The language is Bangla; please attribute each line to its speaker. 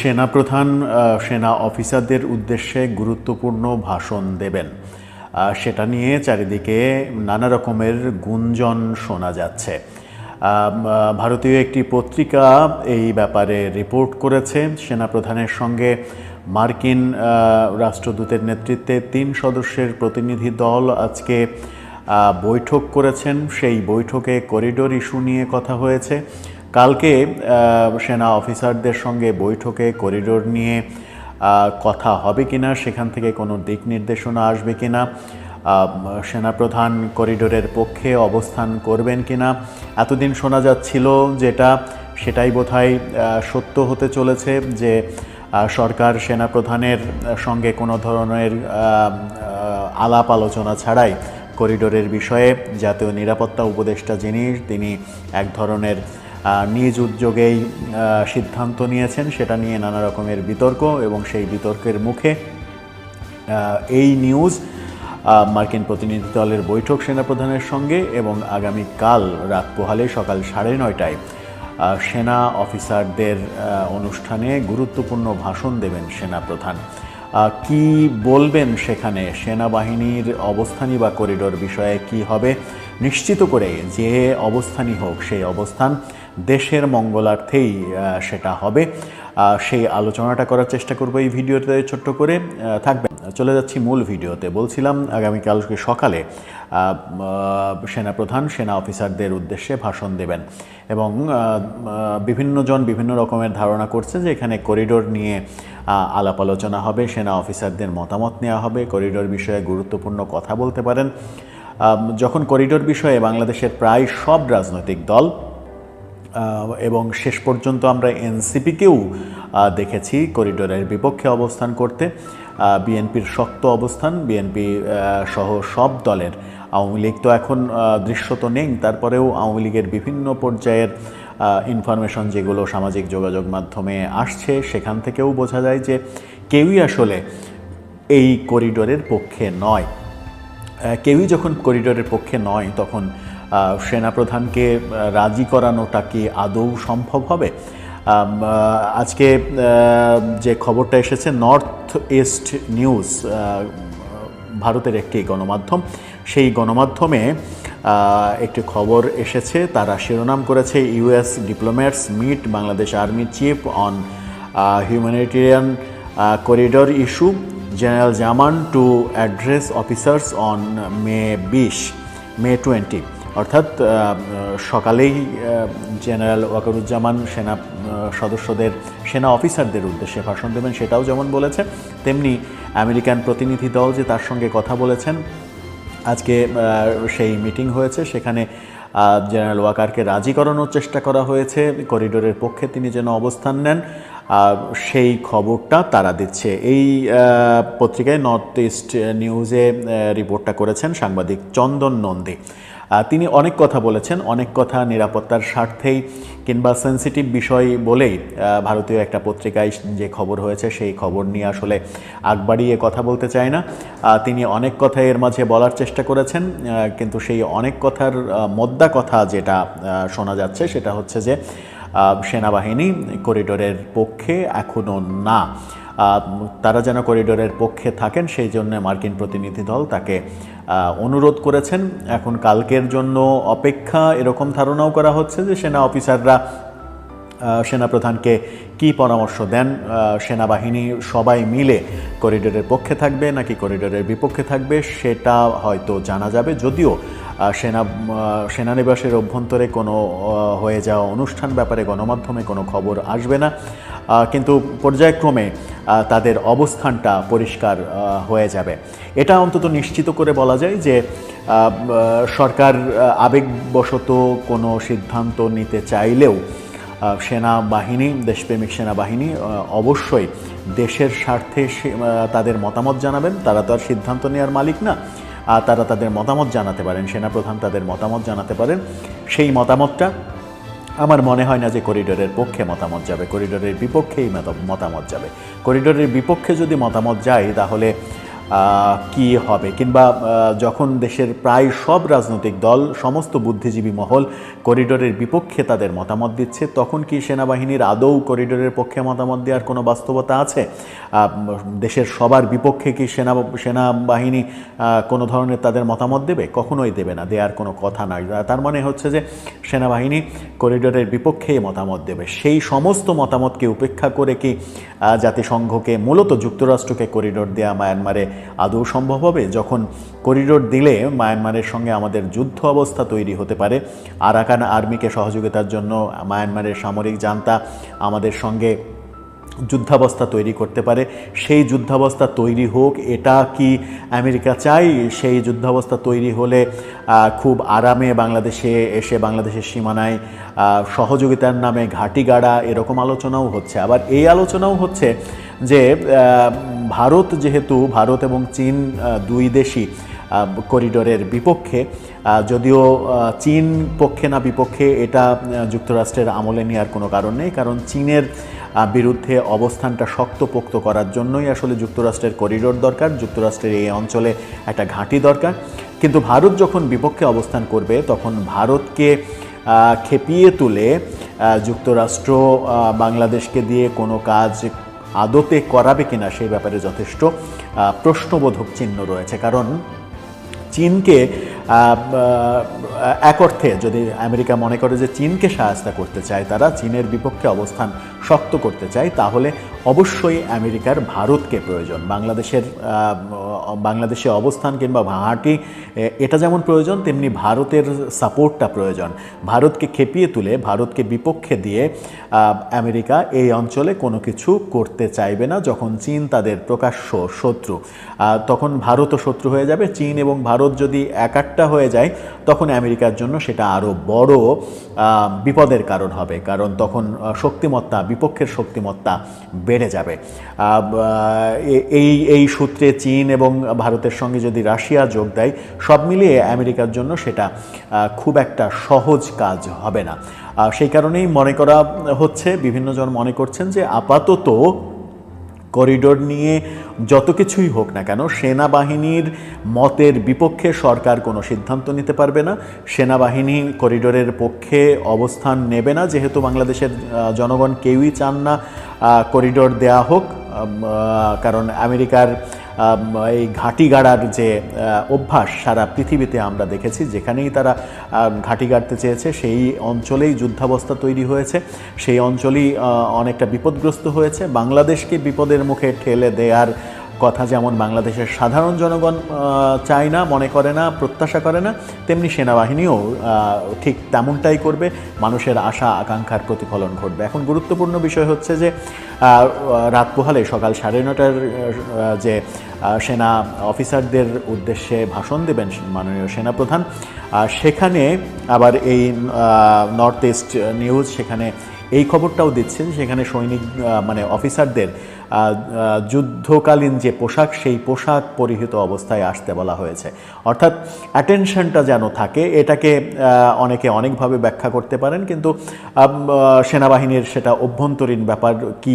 Speaker 1: সেনাপ্রধান সেনা অফিসারদের উদ্দেশ্যে গুরুত্বপূর্ণ ভাষণ দেবেন। সেটা নিয়ে চারিদিকে নানা রকমের গুঞ্জন শোনা যাচ্ছে। ভারতীয় একটি পত্রিকা এই ব্যাপারে রিপোর্ট করেছে। সেনাপ্রধানের সঙ্গে মার্কিন রাষ্ট্রদূতের নেতৃত্বে তিন সদস্যের প্রতিনিধি দল আজকে বৈঠক করেছেন। সেই বৈঠকে করিডোর ইস্যু নিয়ে কথা হয়েছে। কালকে সেনা অফিসারদের সঙ্গে বৈঠকে করিডোর নিয়ে কথা হবে কিনা সেখান থেকে কোনো দিক নির্দেশনা আসবে কিনা আহ, সেনাপ্রধান করিডোরের পক্ষে অবস্থান করবেন কিনা এতদিন শোনা যাচ্ছিল যেটা সেটাই বোধহয় সত্য হতে চলেছে যে সরকার সেনাপ্রধানের সঙ্গে কোনো ধরনের আলাপ আলোচনা ছাড়াই করিডোরের বিষয়ে জাতীয় নিরাপত্তা উপদেষ্টা যিনি তিনি এক ধরনের নিজ উদ্যোগেই সিদ্ধান্ত নিয়েছেন। সেটা নিয়ে নানা রকমের বিতর্ক এবং সেই বিতর্কের মুখে এই নিউজ মার্কিন প্রতিনিধি দলের বৈঠক সেনাপ্রধানের সঙ্গে এবং আগামীকাল রাত পোহালে সকাল সাড়ে নয়টায় সেনা অফিসারদের অনুষ্ঠানে গুরুত্বপূর্ণ ভাষণ দেবেন সেনাপ্রধান। কি বলবেন সেখানে? সেনাবাহিনীর অবস্থানই বা করিডোর বিষয়ে কি হবে? নিশ্চিত করে যে অবস্থানই হোক, সেই অবস্থান দেশের মঙ্গলার্থেই সেটা হবে। সেই আলোচনাটা করার চেষ্টা করব এই ভিডিওতে ছোট্ট করে। থাকবে চলে যাচ্ছি মূল ভিডিওতে। বলছিলাম আগামীকালকে সকালে সেনাপ্রধান, সেনা অফিসারদের উদ্দেশ্যে ভাষণ দেবেন। এবং বিভিন্নজন বিভিন্ন রকমের ধারণা করছে যে এখানে করিডোর নিয়ে আলাপ আলোচনা হবে। সেনা অফিসারদের মতামত নেওয়া হবে। করিডোর বিষয়ে গুরুত্বপূর্ণ কথা বলতে পারেন। যখন করিডোর বিষয়ে বাংলাদেশের প্রায় সব রাজনৈতিক দল এবং শেষ পর্যন্ত আমরা এনসিপিকেও দেখেছি করিডোরের বিপক্ষে অবস্থান করতে। বিএনপির শক্ত অবস্থান, বিএনপি সহ সব দলের। আওয়ামী লীগ তো এখন দৃশ্যত নেই। তারপরেও আওয়ামী লীগের বিভিন্ন পর্যায়ের ইনফরমেশন যেগুলো সামাজিক যোগাযোগ মাধ্যমে আসছে, সেখান থেকেও বোঝা যায় যে কেউই আসলে এই করিডোরের পক্ষে নয়। কেউই যখন করিডোরের পক্ষে নয়, তখন সেনাপ্রধানকে রাজি করানোটা কি আদৌ সম্ভব হবে? আজকে যে খবরটা এসেছে নর্থ ইস্ট নিউজ ভারতের একটি গণমাধ্যম, সেই গণমাধ্যমে একটি খবর এসেছে। তারা শিরোনাম করেছে US diplomats meet Bangladesh army chief on humanitarian corridor issue general Zaman to address officers on May বিশ মে টোয়েন্টি অর্থাৎ সকালেই জেনারেল ওয়াকারুজ্জামান সেনা সদস্যদের, সেনা অফিসারদের উদ্দেশ্যে ভাষণ দেবেন, সেটাও যেমন বলেছে, তেমনি আমেরিকান প্রতিনিধি দল যে তার সঙ্গে কথা বলেছেন, আজকে সেই মিটিং হয়েছে, সেখানে জেনারেল ওয়াকারকে রাজি করানোর চেষ্টা করা হয়েছে, করিডোরের পক্ষে তিনি যেন অবস্থান নেন সেই খবরটা তারা দিচ্ছে। এই পত্রিকায় নর্থ ইস্ট নিউজে রিপোর্টটা করেছেন সাংবাদিক চন্দন নন্দী। তিনি অনেক কথা বলেছেন, অনেক কথা নিরাপত্তার স্বার্থেই কিংবা সেন্সিটিভ বিষয় বলেই ভারতীয় একটা পত্রিকায় যে খবর হয়েছে সেই খবর নিয়ে আসলে আগ বাড়িয়ে কথা বলতে চায় না। তিনি অনেক কথা এর মাঝে বলার চেষ্টা করেছেন কিন্তু সেই অনেক কথার মোদ্দা কথা যেটা শোনা যাচ্ছে সেটা হচ্ছে যে সেনাবাহিনী করিডোরের পক্ষে এখনও না। তারা যেন করিডোরের পক্ষে থাকেন, সেই জন্য মার্কিন প্রতিনিধি দল তাকে অনুরোধ করেছেন। এখন কালকের জন্য অপেক্ষা এরকম ধারণাও করা হচ্ছে যে সেনা অফিসাররা সেনাপ্রধানকে কি পরামর্শ দেন? সেনাবাহিনী সবাই মিলে করিডোরের পক্ষে থাকবে নাকি করিডোরের বিপক্ষে থাকবে সেটা হয়তো জানা যাবে। যদিও সেনা সেনানিবাসের অভ্যন্তরে কোনো হয়ে যাওয়া অনুষ্ঠান ব্যাপারে গণমাধ্যমে কোনো খবর আসবে না। কিন্তু পর্যায়ক্রমে তাদের অবস্থানটা পরিষ্কার হয়ে যাবে। এটা অন্তত নিশ্চিত করে বলা যায় যে সরকার আবেগবশত কোনো সিদ্ধান্ত নিতে চাইলেও সেনাবাহিনী, দেশপ্রেমিক সেনাবাহিনী অবশ্যই দেশের স্বার্থে তাদের মতামত জানাবেন। তারা তো আর সিদ্ধান্ত নেওয়ার মালিক না। তারা তাদের মতামত জানাতে পারেন, সেনাপ্রধান তাদের মতামত জানাতে পারেন। সেই মতামতটা আমার মনে হয় না যে করিডোরের পক্ষে মতামত যাবে, করিডোরের বিপক্ষেই মত- মতামত যাবে। করিডোরের বিপক্ষে যদি মতামত যায়, তাহলে কি হবে? কিংবা যখন দেশের প্রায় সব রাজনৈতিক দল, সমস্ত বুদ্ধিজীবী মহল করিডোরের বিপক্ষে তাদের মতামত দিচ্ছে, তখন কি সেনাবাহিনীর আদৌ করিডোরের পক্ষে মতামত দেওয়ার কোনো বাস্তবতা আছে? দেশের সবার বিপক্ষে কি সেনা, সেনাবাহিনী কোনো ধরনের তাদের মতামত দেবে? কখনোই দেবে না, দেওয়ার কোনো কথা নয় তার মানে হচ্ছে যে, সেনাবাহিনী করিডোরের বিপক্ষে মতামত দেবে। সেই সমস্ত মতামতকে উপেক্ষা করে কি জাতিসংঘকে, মূলত যুক্তরাষ্ট্রকে করিডোর দেওয়া মায়ানমারে আদৌ সম্ভব হবে? যখন করিডোর দিলে মায়ানমারের সঙ্গে আমাদের যুদ্ধ অবস্থা তৈরি হতে পারে। আরাকান আর্মিকে সহযোগিতার জন্য মায়ানমারের সামরিক জান্তা আমাদের সঙ্গে যুদ্ধাবস্থা তৈরি করতে পারে। সেই যুদ্ধাবস্থা তৈরি হোক, এটা কি আমেরিকা চাই? সেই যুদ্ধাবস্থা তৈরি হলে খুব আরামে বাংলাদেশে এসে বাংলাদেশের সীমানায় সহযোগিতার নামে ঘাটি গাড়া, এরকম আলোচনাও হচ্ছে। আবার এই আলোচনাও হচ্ছে যে ভারত যেহেতু, ভারত এবং চীন দুই দেশই করিডোরের বিপক্ষে যদিও চীন পক্ষে না বিপক্ষে এটা যুক্তরাষ্ট্রের আমলে নেওয়ার কোনো কারণ নেই, কারণ চীনের বিরুদ্ধে অবস্থানটা শক্তপোক্ত করার জন্যই আসলে যুক্তরাষ্ট্রের করিডোর দরকার, যুক্তরাষ্ট্রের এই অঞ্চলে একটা ঘাঁটি দরকার। কিন্তু ভারত যখন বিপক্ষে অবস্থান করবে, তখন ভারতকে খেপিয়ে তুলে যুক্তরাষ্ট্র বাংলাদেশকে দিয়ে কোনো কাজ আদতে করাবে কিনা সেই ব্যাপারে যথেষ্ট প্রশ্নবোধক চিহ্ন রয়েছে। কারণ চীনকে এক অর্থে যদি আমেরিকা মনে করে যে চীনকে সাহায্য করতে চায়, তারা চীনের বিপক্ষে অবস্থান শক্ত করতে চায়, তাহলে অবশ্যই আমেরিকার ভারতকে প্রয়োজন। বাংলাদেশের বাংলাদেশে অবস্থান কিংবা ভাঙাটি এটা যেমন প্রয়োজন, তেমনি ভারতের সাপোর্টটা প্রয়োজন। ভারতকে খেপিয়ে তুলে, ভারতকে বিপক্ষে দিয়ে আমেরিকা এই অঞ্চলে কোনো কিছু করতে চাইবে না যখন চীন তাদের প্রকাশ্য শত্রু। তখন ভারতও শত্রু হয়ে যাবে। চীন এবং ভারত যদি একাট্টা হয়ে যায়, তখন আমেরিকার জন্য সেটা আরও বড় বিপদের কারণ হবে। কারণ তখন শক্তিমত্তা, বিপক্ষের শক্তিমত্তা বেড়ে যাবে। এই এই সূত্রে চীন এবং ভারতের সঙ্গে যদি রাশিয়া যোগ দেয়, সব মিলিয়ে আমেরিকার জন্য সেটা খুব একটা সহজ কাজ হবে না। সেই কারণেই মনে করা হচ্ছে বিভিন্নজন মনে করছেন যে আপাতত করিডোর নিয়ে যত কিছুই হোক না কেন সেনাবাহিনীর মতের বিপক্ষে সরকার কোনো সিদ্ধান্ত নিতে পারবে না। সেনাবাহিনী করিডোরের পক্ষে অবস্থান নেবে না যেহেতু বাংলাদেশের জনগণ কেউই চান না করিডোর দেয়া হোক। কারণ আমেরিকার আম, এই ঘাঁটি গাড়ার যে অভ্যাস সারা পৃথিবীতে আমরা দেখেছি, যেখানেই তারা ঘাঁটি গাড়তে চেয়েছে, সেই অঞ্চলেই যুদ্ধাবস্থা তৈরি হয়েছে। সেই অঞ্চলেই অনেকটা বিপদগ্রস্ত হয়েছে। বাংলাদেশকে বিপদের মুখে ঠেলে দেওয়ার কথা যেমন বাংলাদেশের সাধারণ জনগণ চায় না, মনে করে না, প্রত্যাশা করে না, তেমনি সেনাবাহিনীও ঠিক তেমনটাই করবে। মানুষের আশা, আকাঙ্ক্ষার প্রতিফলন ঘটবে। এখন গুরুত্বপূর্ণ বিষয় হচ্ছে যে রাত পোহালে সকাল সাড়ে নটার যে সেনা অফিসারদের উদ্দেশ্যে ভাষণ দেবেন মাননীয় সেনাপ্রধান। সেখানে আবার এই নর্থ ইস্ট নিউজ সেখানে এই খবরটাও দিচ্ছেন, সেখানে সৈনিক মানে অফিসারদের যুদ্ধকালীন যে পোশাক, সেই পোশাক পরিহিত অবস্থায় আসতে বলা হয়েছে। অর্থাৎ অ্যাটেনশনটা যেন থাকে, এটাকে অনেকে অনেকভাবে ব্যাখ্যা করতে পারেন, কিন্তু সেনাবাহিনীর সেটা অভ্যন্তরীণ ব্যাপার, কি